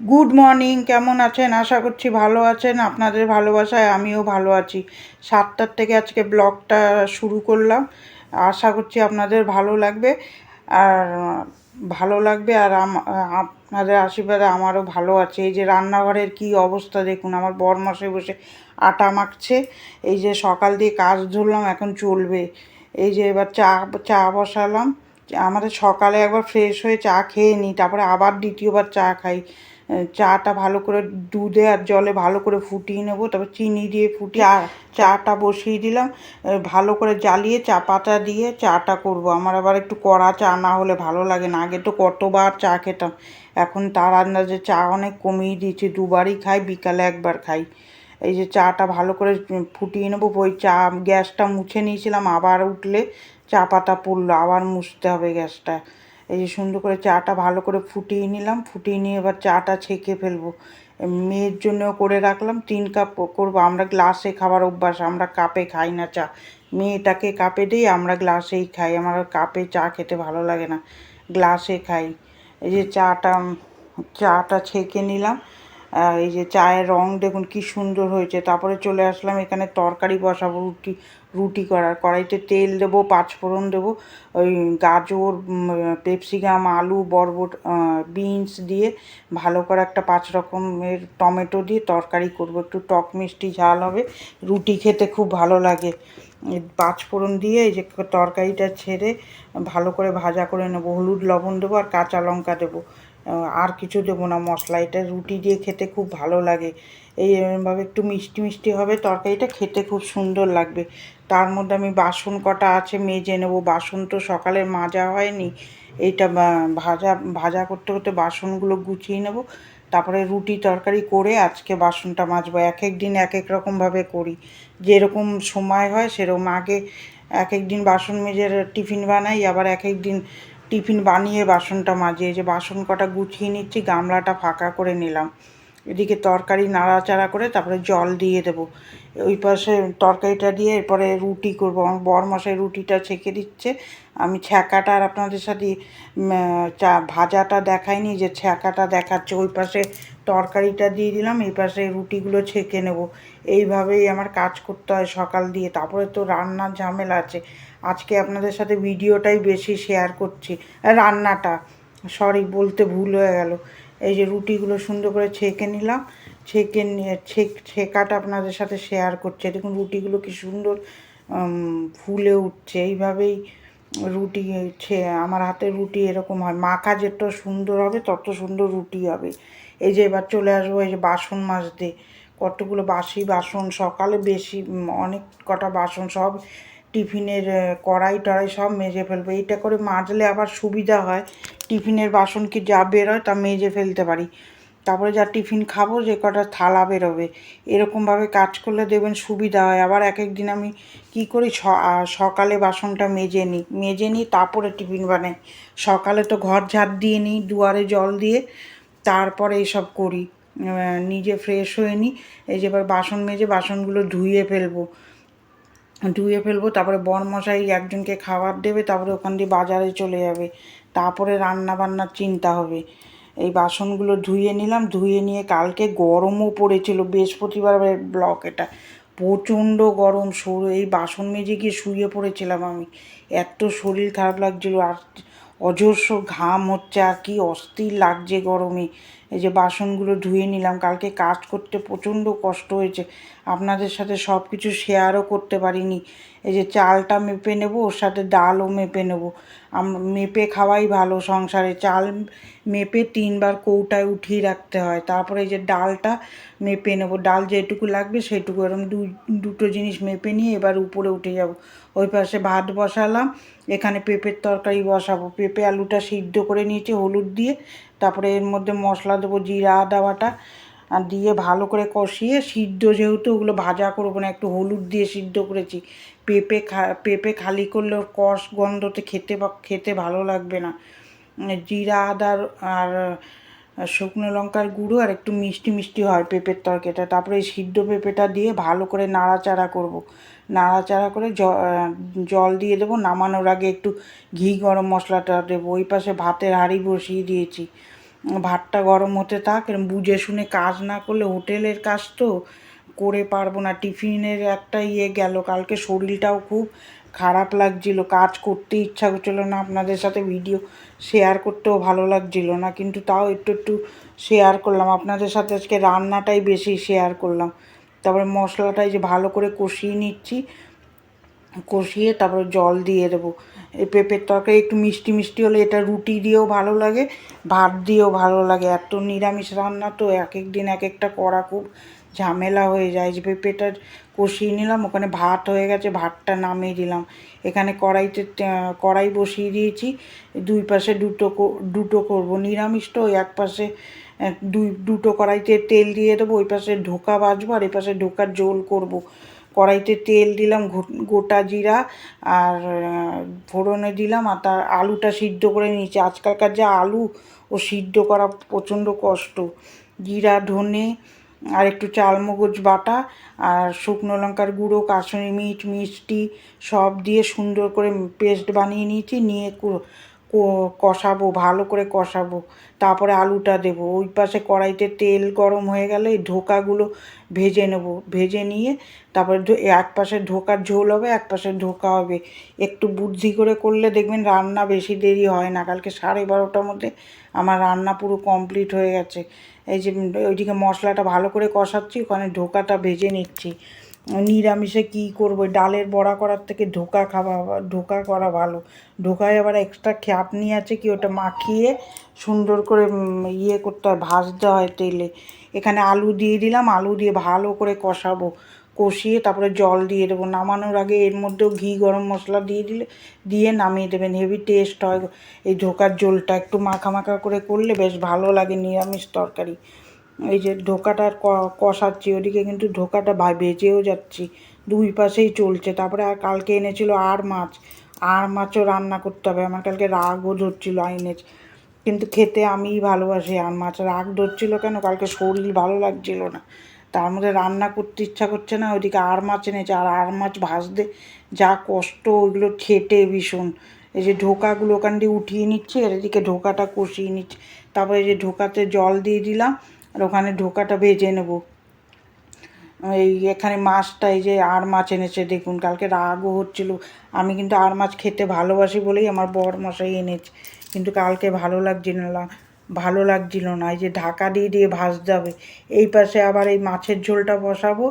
Good morning কেমন আছেন? আশা করছি ভালো আছেন। আপনাদের ভালোবাসায় আমিও ভালো আছি। সাতটার থেকে আজকে ব্লগটা শুরু করলাম। আশা করছি আপনাদের ভালো লাগবে। আর, ভালো লাগবে আর আপনাদের আশীর্বাদে আমারও ভালো আছে। এই যে রান্নাঘরের কি অবস্থা দেখুন, আমার বর মশাই বসে আটা মাখছে। এই যে সকাল দিয়ে কাজ ধরলাম, এখন চলবে। এই যে এবার চা চা বসালাম। আমাদের সকালে একবার ফ্রেশ হয়ে চা খেয়ে নিই, তারপরে আবার দ্বিতীয়বার চা খাই। চাটা ভালো করে দুধে আর জলে ভালো করে ফুটিয়ে নেব, তারপর চিনি দিয়ে ফুটিয়ে আর চাটা বসিয়ে দিলাম। ভালো করে জ্বালিয়ে চা পাতা দিয়ে চাটা করব। আমার আবার একটু কড়া চা না হলে ভালো লাগে না। আগে তো কতবার চা খেতাম, এখন তার আন্দাজে চা অনেক কমিয়ে দিয়েছি। দুবারই খাই, বিকালে একবার খাই। এই যে চাটা ভালো করে ফুটিয়ে নেব, ওই চা গ্যাসটা মুছে নিয়েছিলাম, আবার উঠলে চা পাতা পড়ল, আবার মুছতে হবে গ্যাসটা। এই যে সুন্দর করে চাটা ভালো করে ফুটিয়ে নিলাম, ফুটিয়ে নিয়ে এবার চাটা ছেঁকে ফেলব। মেয়ের জন্যও করে রাখলাম, তিন কাপ করব। আমরা গ্লাসে খাবার অভ্যাস, আমরা কাপে খাই না চা। মেয়েটাকে কাপে দিই, আমরা গ্লাসেই খাই। আমার কাপে চা খেতে ভালো লাগে না, গ্লাসে খাই। এই যে চাটা চাটা ছেঁকে নিলাম। এই যে চায়ের রং দেখুন কি সুন্দর হয়েছে। তারপরে চলে আসলাম, এখানে তরকারি বসাবো, রুটি রুটি করার, কড়াইতে তেল দেবো, পাঁচফোড়ন দেবো, ওই গাজর পেপসিকাম আলু, বরবট বিনস দিয়ে ভালো করে একটা পাঁচ রকমের টমেটো দিয়ে তরকারি করব। একটু টক মিষ্টি ঝাল হবে, রুটি খেতে খুব ভালো লাগে। পাঁচফোড়ন দিয়ে এই যে তরকারিটা ছেড়ে ভালো করে ভাজা করে নেব, হলুদ লবণ দেবো আর কাঁচা লঙ্কা দেবো। আর কিছু দেবো না, মশলা, এটা রুটি দিয়ে খেতে খুব ভালো লাগে। এইভাবে একটু মিষ্টি মিষ্টি হবে, তরকারিটা খেতে খুব সুন্দর লাগবে। তার মধ্যে আমি বাসন কটা আছে, মেজে নেব। বাসন তো সকালে মাজা হয়নি। এইটা ভাজা ভাজা করতে করতে বাসনগুলো গুছিয়ে নেব। তারপরে রুটি তরকারি করে আজকে বাসনটা মাজবো। এক এক দিন এক এক রকমভাবে করি। যেরকম সময় হয় সেরকম। আগে এক এক দিন বাসন মেজে টিফিন বানাই, আবার এক এক দিন টিফিন বানিয়ে বাসনটা মাজিয়ে যে বাসন কটা গুছিয়ে নিচ্ছি, গামলাটা ফাঁকা করে নিলাম। এদিকে তরকারি নাড়াচাড়া করে তারপরে জল দিয়ে দেবো। ওই পাশে তরকারিটা দিয়ে এরপরে রুটি করব। আমার বর মশাই রুটিটা ছেঁকে দিচ্ছে। আমি ছ্যাঁকাটা আর আপনাদের সাথে চা, ভাজাটা দেখাইনি যে ছ্যাঁকাটা দেখাচ্ছে। ওই পাশে তরকারিটা দিয়ে দিলাম, এই পাশে রুটিগুলো ছেঁকে নেব। এইভাবেই আমার কাজ করতে হয় সকাল দিয়ে। তারপরে তো রান্নার ঝামেলা আছে। আজকে আপনাদের সাথে ভিডিওটাই বেশি শেয়ার করছি। রান্নাটা সরি বলতে ভুল হয়ে গেল। এই যে রুটিগুলো সুন্দর করে ছেঁকে নিলাম। ছেঁকে নিয়ে, ছেক, ছেঁকাটা আপনাদের সাথে শেয়ার করছে। দেখুন রুটিগুলো কি সুন্দর ফুলে উঠছে। এইভাবেই রুটি আমার হাতের রুটি এরকম হয়। মাখা যত সুন্দর হবে, তত সুন্দর রুটি হবে। এই যে এবার চলে আসব এই যে বাসন মাজতে। কতগুলো বাসি বাসন, সকালে বেশি অনেক কটা বাসন সব টিফিনের কড়াই টড়াই সব মেজে ফেলব। এইটা করে মাজলে আবার সুবিধা হয়। টিফিনের বাসন কি যা বেরোয় তা মেজে ফেলতে পারি। তারপরে যা টিফিন খাব যে কটা থালা বেরোবে। এরকমভাবে কাজ করলে দেবেন সুবিধা হয়। আবার এক এক দিন আমি কি করি সকালে বাসনটা মেজে নিই। মেজে নিই, তারপরে টিফিন বানাই। সকালে তো ঘর ঝাড় দিয়ে নিই, দুয়ারে জল দিয়ে। তারপরে এইসব করি। নিজে ফ্রেশ হয়ে নিই। এই যে এবার বাসন মেজে বাসনগুলো ধুয়ে ফেলব। ধুয়ে ফেলব, তারপরে বরমশাই একজনকে খাবার দেবে, তারপরে ওখান দিয়ে বাজারে চলে যাবে। তারপরে রান্না বান্নার চিন্তা হবে। এই বাসনগুলো ধুয়ে নিলাম, ধুয়ে নিয়ে কালকে গরমও পড়েছিল, বৃহস্পতিবার ব্লক এটা। প্রচণ্ড গরম শরীর এই বাসন মেজে গিয়ে শুয়ে পড়েছিলাম আমি। এত শরীর খারাপ লাগছিল, আর অজস্র ঘাম হচ্ছে, আর কি অস্থির লাগছে গরমে। এই যে বাসনগুলো ধুয়ে নিলাম, কালকে কাজ করতে প্রচণ্ড কষ্ট হয়েছে, আপনাদের সাথে সব কিছু শেয়ারও করতে পারিনি। এই যে চালটা মেপে নেব, ওর সাথে ডালও মেপে নেব। মেপে খাওয়াই ভালো সংসারে, চাল মেপে তিনবার কৌটায় উঠিয়ে রাখতে হয়। তারপরে এই যে ডালটা মেপে নেব। ডাল যেটুকু লাগবে সেটুকু এরকম দু, দুটো জিনিস মেপে নিয়ে এবার উপরে উঠে যাব। ওই পাশে ভাত বসালাম। এখানে পেঁপের তরকারি বসাবো। পেঁপে আলুটা সিদ্ধ করে নিয়েছি হলুদ দিয়ে। তারপরে এর মধ্যে মশলা দেবো, জিরা, আদা বাটা। আর দিয়ে ভালো করে কষিয়ে সিদ্ধ যেহেতু ওগুলো ভাজা করব না, একটু হলুদ দিয়ে সিদ্ধ করেছি। পেঁপে খা, পেঁপে খালি করলে ওর কষ গন্ধতে খেতে বা- খেতে ভালো লাগবে না। জিরা, আদার আর শুকনো লঙ্কার গুঁড়ো আর একটু মিষ্টি মিষ্টি হয় পেঁপের তরকারিটা। তারপরে সিদ্ধ পেঁপেটা দিয়ে ভালো করে নাড়াচাড়া করব। নাড়াচাড়া করে জল দিয়ে দেবো। নামানোর আগে একটু ঘি গরম মশলাটা দেবো। ওই পাশে ভাতের হাঁড়ি বসিয়ে দিয়েছি। ভাতটা গরম হতে থাক বুঝে শুনে কাজ না করলে হোটেলের কাজ তো। করে পারব না। টিফিনের একটা ইয়ে গেল, কালকে শরীরটাও খুব খারাপ লাগছিল, কাজ করতে ইচ্ছা করছিল না, আপনাদের সাথে ভিডিও শেয়ার করতেও ভালো লাগছিল না, কিন্তু তাও একটু একটু শেয়ার করলাম। আপনাদের সাথে আজকে রান্নাটাই বেশি শেয়ার করলাম। তারপরে মশলাটাই যে ভালো করে কষিয়ে নিচ্ছি, কষিয়ে তারপরে জল দিয়ে দেবো। এই পেঁপের তরকারি একটু মিষ্টি মিষ্টি হলে এটা রুটি দিয়েও ভালো লাগে, ভাত দিয়েও ভালো লাগে। এত নিরামিষ রান্না তো এক এক দিন এক একটা করা খুব ঝামেলা হয়ে যায়। যে পেঁপেটা কষিয়ে নিলাম, ওখানে ভাত হয়ে গেছে, ভাতটা নামিয়ে দিলাম। এখানে কড়াইতে কড়াই বসিয়ে দিয়েছি। দুই পাশে দুটো দুটো করব। নিরামিষ তো, এক পাশে দুই, দুটো কড়াইতে তেল দিয়ে দেবো, ওই পাশে ঢোকা বাজবো আর এই পাশে ঢোকার জোল করব। কড়াইতে তেল দিলাম গোটা জিরা, আর ফোড়নে দিলাম, আর তার আলুটা সিদ্ধ করে নিয়েছি। আজকালকার যা আলু, ও সিদ্ধ করা প্রচণ্ড কষ্ট। জিরা, ধনে আর একটু চালমগজ বাটা আর শুকনো লঙ্কার গুঁড়ো, কাশ্মীরি মিট, মিষ্টি সব দিয়ে সুন্দর করে পেস্ট বানিয়ে নিয়েছি, নিয়ে কষাবো, ভালো করে কষাবো। তারপরে আলুটা দেবো। ওই পাশে কড়াইতে তেল গরম হয়ে গেলে এই ধোকাগুলো ভেজে নেব। ভেজে নিয়ে তারপরে এক পাশে ঢোকার ঝোল হবে, এক পাশে ঢোকা হবে। একটু বুদ্ধি করে করলে দেখবেন রান্না বেশি দেরি হয় না। কালকে সাড়ে বারোটার মধ্যে আমার রান্না পুরো কমপ্লিট হয়ে গেছে। এই যে ওইদিকে মশলাটা ভালো করে কষাচ্ছি, ওখানে ঢোকাটা ভেজে নিচ্ছি। নিরামিষে কী করব? ডালের বড়া করার থেকে ঢোকা খাওয়া, ঢোকা করা ভালো। ঢোকায় আবার এক্সট্রা খ্যাপনি আছে কি ওটা মাখিয়ে সুন্দর করে ইয়ে করতে হয়, ভাজতে হয় তেলে। এখানে আলু দিয়ে দিলাম, আলু দিয়ে ভালো করে কষাবো। কষিয়ে তারপরে জল দিয়ে দেবো। নামানোর আগে এর মধ্যেও ঘি, গরম মশলা দিয়ে দিলে, দিয়ে নামিয়ে দেবেন। হেভি টেস্ট হয়। এই ঢোকার জলটা একটু মাখা মাখা করে করলে বেশ ভালো লাগে নিরামিষ তরকারি। এই যে ধোকাটা কষাচ্ছি, ওদিকে কিন্তু ধোকাটা ভেজেও যাচ্ছি। দুই পাশেই চলছে, তারপরে আর কালকে এনেছিল আর মাছ। আর মাছও রান্না করতে হবে, আমার কালকে রাগও ধরছিল আইনেছ কিন্তু খেতে আমিই ভালোবাসি, আর মাছ রাগ ধরছিল কেন? কালকে শরীর ভালো লাগছিল না। তার মধ্যে রান্না করতে ইচ্ছা করছে না, ওইদিকে আর মাছ এনেছে, আর আর মাছ ভাজতে যা কষ্ট, ওইগুলো খেটে ভীষণ। এই যে ঢোকাগুলো ওখান দিয়ে উঠিয়ে নিচ্ছে, আর এদিকে ঢোকাটা কষিয়ে নিচ্ছে। তারপরে এই যে ঢোকাতে জল দিয়ে দিলাম আর ওখানে ঢোকাটা ভেজে নেব। এই এখানে মাছটা, এই যে আর মাছ এনেছে, দেখুন, কালকে রাগও হচ্ছিল। আমি কিন্তু আর মাছ খেতে ভালোবাসি বলেই আমার বর মশাই এনেছে। কিন্তু কালকে ভালো লাগছিল না, ভালো লাগছিল না। এই যে ঢাকা দিয়ে দিয়ে ভাজতে হবে, এই পাশে আবার এই মাছের ঝোলটা বসাবো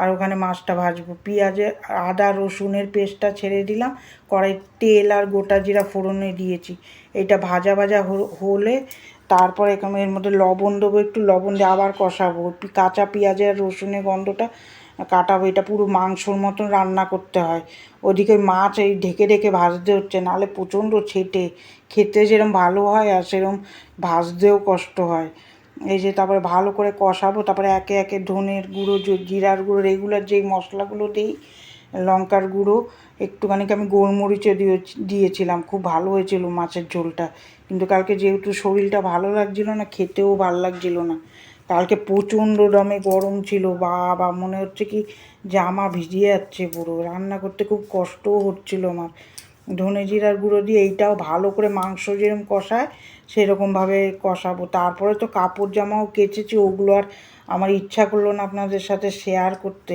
আর ওখানে মাছটা ভাজবো। পেঁয়াজে আদা, রসুনের পেস্টটা ছেড়ে দিলাম। কড়াই তেল আর গোটা জিরা ফোড়নে দিয়েছি। এটা ভাজা ভাজা হলে তারপর এখানে এর মধ্যে লবণ দেবো, একটু লবণ দিয়ে আবার কষাবো। কাঁচা পেঁয়াজের রসুনের গন্ধটা কাটাবো। এটা পুরো মাংসর মতন রান্না করতে হয়। ওদিকে মাছ এই ঢেকে ঢেকে ভাজতে হচ্ছে, নাহলে প্রচণ্ড ছেটে। খেতে যেরম ভালো হয় আর সেরম ভাজতেও কষ্ট হয়। এই যে তারপরে ভালো করে কষাবো, তারপরে একে একে ধনের গুঁড়ো জিরার গুঁড়ো রেগুলার যেই মশলাগুলো দিই লঙ্কার গুঁড়ো, একটুখানি আমি গোলমরিচও দিয়ে দিয়েছিলাম, খুব ভালো হয়েছিল মাছের ঝোলটা। কিন্তু কালকে যেহেতু শরীরটা ভালো লাগছিল না, খেতেও ভালো লাগছিল না। কালকে প্রচণ্ড দমে গরম ছিল বা বা মনে হচ্ছে কি জামা ভিজিয়ে যাচ্ছে পুরো, রান্না করতে খুব কষ্টও হচ্ছিল আমার। ধনে জিরার গুঁড়ো দিয়ে এইটাও ভালো করে মাংস যেরকম কষায়, সেরকমভাবে কষাবো। তারপরে তো কাপড় জামাও কেচেছি, ওগুলো আর আমার ইচ্ছা করল না আপনাদের সাথে শেয়ার করতে।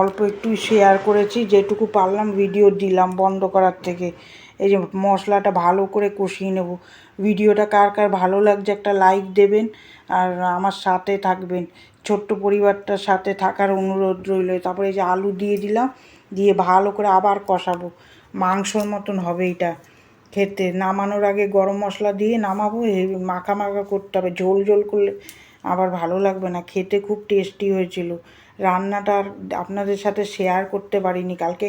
অল্প একটু শেয়ার করেছি, যেটুকু পারলাম ভিডিও দিলাম বন্ধ করার থেকে। এই যে মশলাটা ভালো করে কষিয়ে নেব। ভিডিওটা কার কার ভালো লাগছে একটা লাইক দেবেন আর আমার সাথে থাকবেন। ছোট্ট পরিবারটার সাথে থাকার অনুরোধ রইল। তারপরে এই যে আলু দিয়ে দিলাম, দিয়ে ভালো করে আবার কষাবো। মাংসর মতন হবে এটা খেতে। নামানোর আগে গরম মশলা দিয়ে নামাবো মাখা মাখা করতে হবে। ঝোল ঝোল করলে আবার ভালো লাগবে না। খেতে খুব টেস্টি হয়েছিল। রান্নাটা আর আপনাদের সাথে শেয়ার করতে পারিনি। কালকে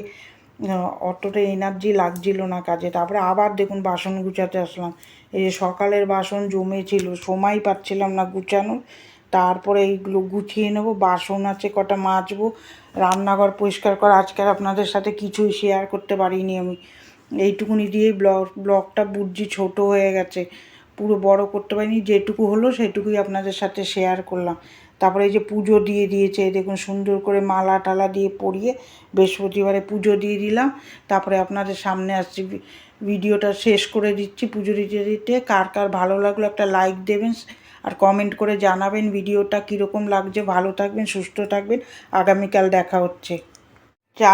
অতটা এনার্জি লাগছিল না কাজে। তারপরে আবার দেখুন বাসন গুছাতে আসলাম। এই যে সকালের বাসন জমেছিল সময় পাচ্ছিলাম না গুছানোর। তারপরে এইগুলো গুছিয়ে নেব। বাসন আছে, কটা মাজবো। রান্নাঘর পরিষ্কার করা। আজকাল আপনাদের সাথে কিছুই শেয়ার করতে পারিনি আমি। এইটুকুনি দিয়েই ব্লগ ব্লগটা বুঝছি ছোট হয়ে গেছে। পুরো বড় করতে পারিনি, যেটুকু হলো সেটুকুই আপনাদের সাথে শেয়ার করলাম। তারপরে এই যে পুজো দিয়ে দিয়েছে, দেখুন সুন্দর করে মালা টালা দিয়ে পরিয়ে বৃহস্পতিবারে পুজো দিয়ে দিলাম। তারপরে আপনাদের সামনে আসছি, ভিডিওটা শেষ করে দিচ্ছি পুজো দিতে দিতে। কার কার ভালো লাগল একটা লাইক দেবেন আর কমেন্ট করে জানাবেন ভিডিওটা কীরকম লাগছে, ভালো থাকবেন, সুস্থ থাকবেন, আগামীকাল দেখা হচ্ছে। চা